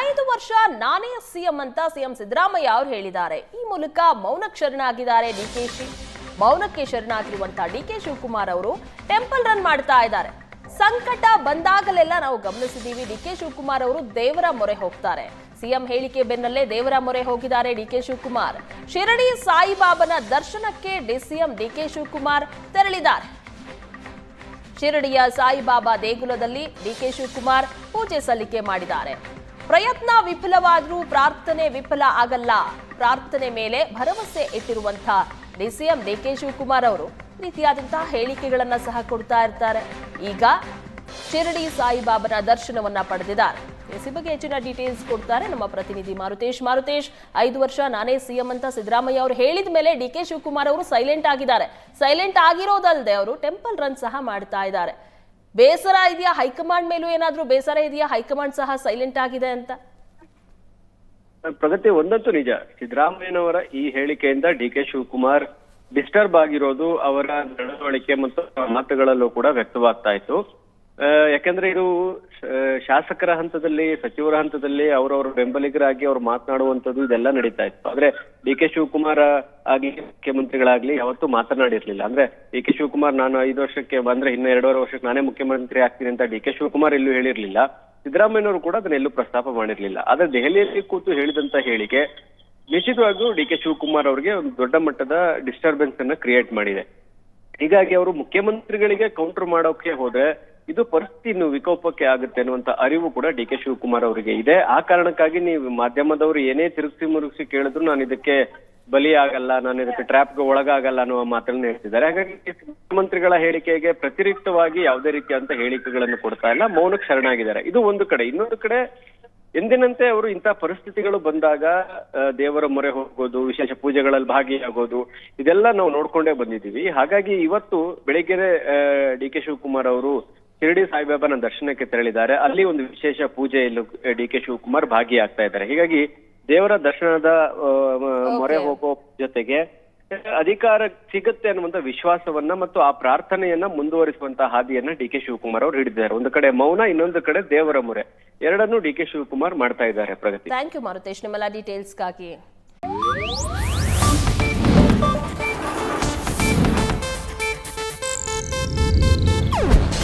ಐದು ವರ್ಷ ನಾನೇ ಸಿಎಂ ಅಂತ ಸಿಎಂ ಸಿದ್ದರಾಮಯ್ಯ ಅವರು ಹೇಳಿದ್ದಾರೆ. ಈ ಮೂಲಕ ಮೌನಕ್ಕೆ ಶರಣಾಗಿದ್ದಾರೆ ಡಿಕೆಶಿ ಮೌನಕ್ಕೆ ಶರಣಾಗಿರುವಂತಹ ಡಿಕೆ ಶಿವಕುಮಾರ್ ಅವರು ಟೆಂಪಲ್ ರನ್ ಮಾಡ್ತಾ ಇದ್ದಾರೆ. ಸಂಕಟ ಬಂದಾಗಲೆಲ್ಲ ನಾವು ಗಮನಿಸಿದ್ದೀವಿ. ಡಿ ಕೆ ಶಿವಕುಮಾರ್ ಅವರು ದೇವರ ಮೊರೆ ಹೋಗ್ತಾರೆ. ಸಿಎಂ ಹೇಳಿಕೆ ಬೆನ್ನಲ್ಲೇ ದೇವರ ಮೊರೆ ಹೋಗಿದ್ದಾರೆ ಡಿ ಕೆ ಶಿವಕುಮಾರ್. ಶಿರಡಿ ಸಾಯಿಬಾಬನ ದರ್ಶನಕ್ಕೆ ಡಿಸಿಎಂ ಡಿಕೆ ಶಿವಕುಮಾರ್ ತೆರಳಿದ್ದಾರೆ. ಶಿರಡಿಯ ಸಾಯಿಬಾಬಾ ದೇಗುಲದಲ್ಲಿ ಡಿ ಕೆ ಶಿವಕುಮಾರ್ ಪೂಜೆ ಸಲ್ಲಿಕೆ ಮಾಡಿದ್ದಾರೆ. ಪ್ರಯತ್ನ ವಿಫಲವಾದರೂ ಪ್ರಾರ್ಥನೆ ವಿಫಲ ಆಗಲ್ಲ. ಪ್ರಾರ್ಥನೆ ಮೇಲೆ ಭರವಸೆ ಇಟ್ಟಿರುವಂಥ D CM D K Shivakumar ಅವರು ರೀತಿಯಾದಂತಹ ಹೇಳಿಕೆಗಳನ್ನ ಸಹ ಕೊಡ್ತಾ ಇರ್ತಾರೆ. ಈಗ ಶಿರಡಿ ಸಾಯಿಬಾಬನ ದರ್ಶನವನ್ನ ಪಡೆದಿದ್ದಾರೆ. ಎಸಿ ಬಗ್ಗೆ ಹೆಚ್ಚಿನ ಡೀಟೇಲ್ಸ್ ಕೊಡ್ತಾರೆ ನಮ್ಮ ಪ್ರತಿನಿಧಿ ಮಾರುತೇಶ್. ಮಾರುತೇಶ್, ಐದು ವರ್ಷ ನಾನೇ ಸಿಎಂ ಅಂತ ಸಿದ್ದರಾಮಯ್ಯ ಅವರು ಹೇಳಿದ ಮೇಲೆ ಡಿ ಕೆ ಶಿವಕುಮಾರ್ ಅವರು ಸೈಲೆಂಟ್ ಆಗಿದ್ದಾರೆ. ಸೈಲೆಂಟ್ ಆಗಿರೋದಲ್ಲದೆ ಅವರು ಟೆಂಪಲ್ ರನ್ ಸಹ ಮಾಡ್ತಾ ಇದ್ದಾರೆ. ಬೇಸರ ಇದೆಯಾ? ಹೈಕಮಾಂಡ್ ಮೇಲೂ ಏನಾದ್ರೂ ಬೇಸರ ಇದೆಯಾ? ಹೈಕಮಾಂಡ್ ಸಹ ಸೈಲೆಂಟ್ ಆಗಿದೆ ಅಂತ? ಪ್ರಗತಿ ಒಂದಂತೂ ನಿಜ. ಸಿದ್ದರಾಮಯ್ಯನವರ ಈ ಹೇಳಿಕೆಯಿಂದ ಡಿ ಕೆ ಶಿವಕುಮಾರ್ ಡಿಸ್ಟರ್ಬ್ ಆಗಿರೋದು ಅವರ ನಡವಳಿಕೆ ಮತ್ತು ಮಾತುಗಳಲ್ಲೂ ಕೂಡ ವ್ಯಕ್ತವಾಗ್ತಾ ಇತ್ತು. ಯಾಕಂದ್ರೆ ಇದು ಶಾಸಕರ ಹಂತದಲ್ಲಿ, ಸಚಿವರ ಹಂತದಲ್ಲಿ ಅವರವರ ಬೆಂಬಲಿಗರಾಗಿ ಅವ್ರು ಮಾತನಾಡುವಂತದ್ದು ಇದೆಲ್ಲ ನಡೀತಾ ಇತ್ತು. ಆದ್ರೆ ಡಿ ಕೆ ಶಿವಕುಮಾರ್ ಆಗ್ಲಿ ಮುಖ್ಯಮಂತ್ರಿಗಳಾಗ್ಲಿ ಯಾವತ್ತೂ ಮಾತನಾಡಿರ್ಲಿಲ್ಲ. ಅಂದ್ರೆ ಡಿ ಕೆ ಶಿವಕುಮಾರ್ ನಾನು ಐದು ವರ್ಷಕ್ಕೆ ಬಂದ್ರೆ ಇನ್ನ ಎರಡೂವರೆ ವರ್ಷಕ್ಕೆ ನಾನೇ ಮುಖ್ಯಮಂತ್ರಿ ಆಗ್ತೀನಿ ಅಂತ ಡಿ ಕೆ ಶಿವಕುಮಾರ್ ಎಲ್ಲೂ ಹೇಳಿರ್ಲಿಲ್ಲ. ಸಿದ್ದರಾಮಯ್ಯನವರು ಕೂಡ ಅದನ್ನ ಎಲ್ಲೂ ಪ್ರಸ್ತಾಪ ಮಾಡಿರ್ಲಿಲ್ಲ. ಆದ್ರೆ ದೆಹಲಿಯಲ್ಲಿ ಕೂತು ಹೇಳಿದಂತ ಹೇಳಿಕೆ ನಿಶ್ಚಿತವಾಗಿಯೂ ಡಿ ಕೆ ಶಿವಕುಮಾರ್ ಅವರಿಗೆ ಒಂದು ದೊಡ್ಡ ಮಟ್ಟದ ಡಿಸ್ಟರ್ಬೆನ್ಸ್ ಅನ್ನ ಕ್ರಿಯೇಟ್ ಮಾಡಿದೆ. ಹೀಗಾಗಿ ಅವರು ಮುಖ್ಯಮಂತ್ರಿಗಳಿಗೆ ಕೌಂಟರ್ ಮಾಡೋಕೆ ಹೋದ್ರೆ ಇದು ಪರಿಸ್ಥಿತಿ ಇನ್ನು ವಿಕೋಪಕ್ಕೆ ಆಗುತ್ತೆ ಅನ್ನುವಂತ ಅರಿವು ಕೂಡ ಡಿ ಕೆ ಶಿವಕುಮಾರ್ ಅವರಿಗೆ ಇದೆ. ಆ ಕಾರಣಕ್ಕಾಗಿ ನೀವು ಮಾಧ್ಯಮದವರು ಏನೇ ತಿರುಗಿಸಿ ಮುರುಗಿಸಿ ಕೇಳಿದ್ರು ನಾನು ಇದಕ್ಕೆ ಬಲಿ ಆಗಲ್ಲ ನಾನು ಇದಕ್ಕೆ ಟ್ರ್ಯಾಪ್ಗೆ ಒಳಗಾಗಲ್ಲ ಅನ್ನುವ ಮಾತನ್ನ ಹೇಳ್ತಿದ್ದಾರೆ. ಹಾಗಾಗಿ ಮುಖ್ಯಮಂತ್ರಿಗಳ ಹೇಳಿಕೆಗೆ ಪ್ರತಿರಿಕ್ತವಾಗಿ ಯಾವುದೇ ರೀತಿಯಂತ ಹೇಳಿಕೆಗಳನ್ನು ಕೊಡ್ತಾ ಇಲ್ಲ, ಮೌನಕ್ಕೆ ಶರಣಾಗಿದ್ದಾರೆ. ಇದು ಒಂದು ಕಡೆ. ಇನ್ನೊಂದು ಕಡೆ ಎಂದಿನಂತೆ ಅವರು ಇಂತಹ ಪರಿಸ್ಥಿತಿಗಳು ಬಂದಾಗ ದೇವರ ಮೊರೆ ಹೋಗೋದು, ವಿಶೇಷ ಪೂಜೆಗಳಲ್ಲಿ ಭಾಗಿಯಾಗೋದು, ಇದೆಲ್ಲ ನಾವು ನೋಡ್ಕೊಂಡೇ ಬಂದಿದ್ದೀವಿ. ಹಾಗಾಗಿ ಇವತ್ತು ಬೆಳಿಗ್ಗೆ ಡಿ ಕೆ ಶಿವಕುಮಾರ್ ಅವರು ಶಿರಡಿ ಸಾಯಿಬಾಬಾನ ದರ್ಶನಕ್ಕೆ ತೆರಳಿದ್ದಾರೆ. ಅಲ್ಲಿ ಒಂದು ವಿಶೇಷ ಪೂಜೆಯಲ್ಲೂ ಡಿ ಕೆ ಶಿವಕುಮಾರ್ ಭಾಗಿಯಾಗ್ತಾ ಇದ್ದಾರೆ. ಹೀಗಾಗಿ ದೇವರ ದರ್ಶನದ ಮೊರೆ ಹೋಗೋ ಜೊತೆಗೆ ಅಧಿಕಾರ ಸಿಗುತ್ತೆ ಅನ್ನುವಂತ ವಿಶ್ವಾಸವನ್ನ ಮತ್ತು ಆ ಪ್ರಾರ್ಥನೆಯನ್ನ ಮುಂದುವರಿಸುವಂತ ಹಾದಿಯನ್ನ ಡಿ ಕೆ ಶಿವಕುಮಾರ್ ಅವರು ಹಿಡಿದಿದ್ದಾರೆ. ಒಂದು ಕಡೆ ಮೌನ ಇನ್ನೊಂದು ಕಡೆ ದೇವರ ಮೊರೆ. ಎರಡನ್ನೂ ಡಿ ಕೆ ಶಿವಕುಮಾರ್ ಮಾಡ್ತಾ ಇದ್ದಾರೆ ಪ್ರಗತಿ. Thank you Maruthesh. ನಿಮ್ಮೆಲ್ಲ ಡೀಟೇಲ್ಸ್ಗಾಗಿ